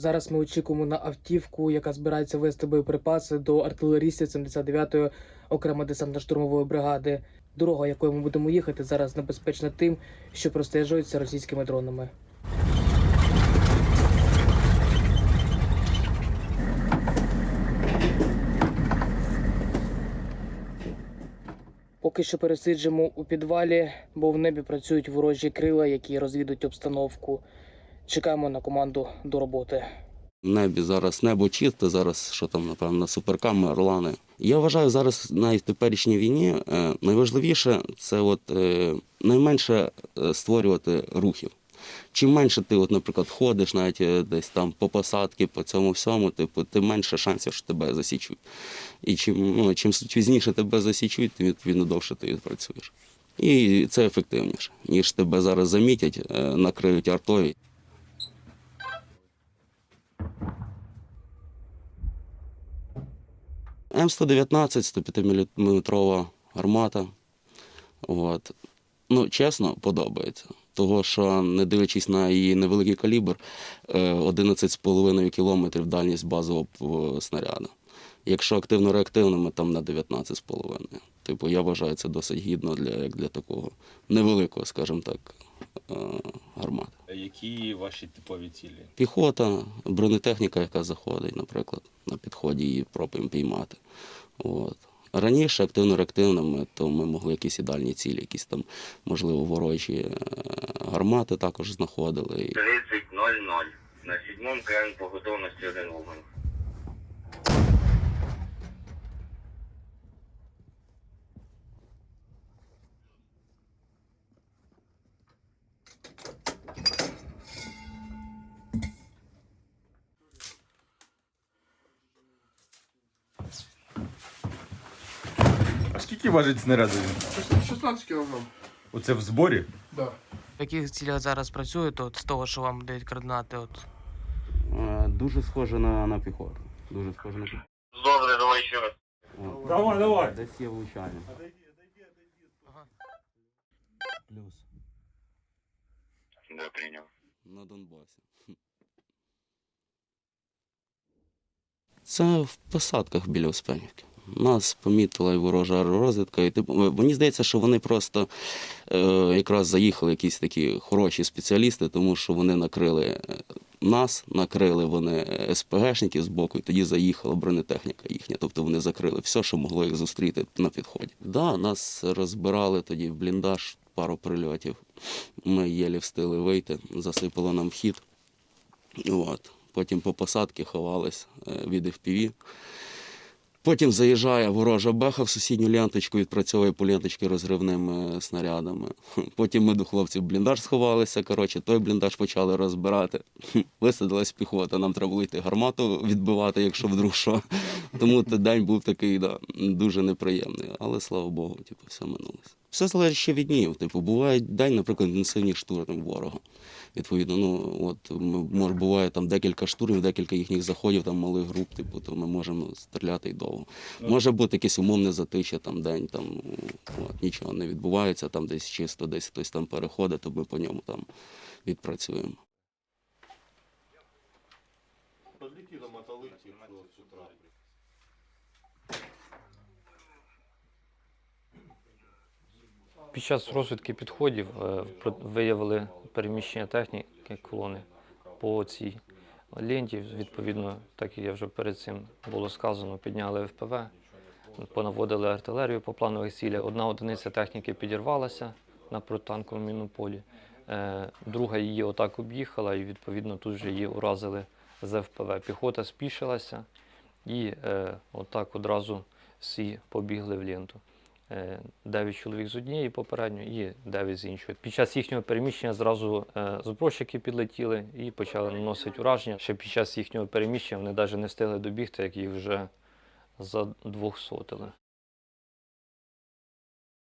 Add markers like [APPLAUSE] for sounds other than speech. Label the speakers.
Speaker 1: Зараз ми очікуємо на автівку, яка збирається вести боєприпаси до артилерістів 79-ї окремо десантно-штурмової бригади. Дорога, якою ми будемо їхати, зараз небезпечна тим, що простежується російськими дронами. Поки що пересиджимо у підвалі, бо в небі працюють ворожі крила, які розвідують обстановку. Чекаємо на команду до роботи.
Speaker 2: В небі зараз небо чисте, зараз що там, напевно, суперками, орлани. Я вважаю, зараз в теперішній війні е, найважливіше це от, е, найменше е, створювати рухів. Чим менше ти, от, наприклад, ходиш навіть десь там по посадці, по цьому всьому, типу, тим менше шансів, що тебе засічуть. І чим, ну, чим пізніше тебе засічуть, тим відповідно довше ти відпрацюєш. І це ефективніше, ніж тебе зараз замітять, накриють артою. М119 105-мм гармата. От. Ну, чесно, подобається. Того, що, не дивлячись на її невеликий калібр, е, 11,5 кілометрів дальність базового снаряду. Якщо активно-реактивними, там на 19,5. Типу, я вважаю, це досить гідно для, як для такого невеликого, скажімо так, е, гармати.
Speaker 3: Які ваші типові цілі?
Speaker 2: Піхота, бронетехніка, яка заходить, наприклад, на підході її пробуємо піймати. От. Раніше активно-реактивними, то ми могли якісь і цілі, якісь там, можливо, ворожі е, гармати також знаходили.
Speaker 4: 30.00. На сьомому КН по готовності один вогонь.
Speaker 3: Скільки важить снаряд?
Speaker 5: 16 кілограм.
Speaker 3: Оце в зборі?
Speaker 5: Да.
Speaker 1: В яких цілях зараз працюєте, от з того, що вам дають координати? От
Speaker 2: Е, Дуже схоже на, на піхоту. Дуже схоже на піхоту.
Speaker 4: Добре, давай ще раз.
Speaker 2: О,
Speaker 3: Давай, давай.
Speaker 2: Десь є влучання.
Speaker 1: Ага.
Speaker 2: Плюс.
Speaker 4: Да, прийняв.
Speaker 2: На Донбасі. Це в посадках біля Успенівки. Нас помітила ворожа розвідка. І, типу, мені здається, що вони просто е, якраз заїхали якісь такі хороші спеціалісти, тому що вони накрили е, нас, накрили вони СПГшників з боку, і тоді заїхала бронетехніка їхня. Тобто вони закрили все, що могло їх зустріти на підході. Да, нас розбирали тоді в бліндаж пару прильотів. Ми єлі встигли вийти, засипало нам хід. От. Потім по посадці ховались е, від FPV. Потім заїжджає ворожа беха в сусідню ленточку, відпрацьовує по ленточці розривними снарядами. [LAUGHS] Потім ми до хлопців бліндаж сховалися. Коротше, той бліндаж почали розбирати. [LAUGHS] Висадилась піхота, нам треба було йти гармату відбивати, якщо вдруг що. [LAUGHS] Тому той день був такий да, дуже неприємний. Але слава Богу, типу, все минулося. Все залежить ще від днів. Типу, буває день, наприклад, інтенсивні штурми ворога. Відповідно, ну от може буває там декілька штурмів, декілька їхніх заходів, там малих груп, типу, то ми можемо стріляти й довго. Може бути якесь умовне затища, там день, там от, нічого не відбувається, там десь чисто, десь хтось там переходить, то ми по ньому там відпрацюємо.
Speaker 5: З утра.
Speaker 6: Під час розвідки підходів е, виявили переміщення техніки колони по цій ленті. Відповідно, так як я вже перед цим було сказано, підняли ФПВ, понаводили артилерію по планових цілях. Одна одиниця техніки підірвалася на протитанковому мінополі, е, друга її отак об'їхала, і відповідно тут же її уразили з ФПВ. Піхота спішилася і е, отак одразу всі побігли в ленту. Е, 9 чоловік з однієї попередньої і 9 з іншої. Під час їхнього переміщення зразу зброщики підлетіли і почали наносити ураження. Ще під час їхнього переміщення вони навіть не встигли добігти, як їх вже задвохсотили.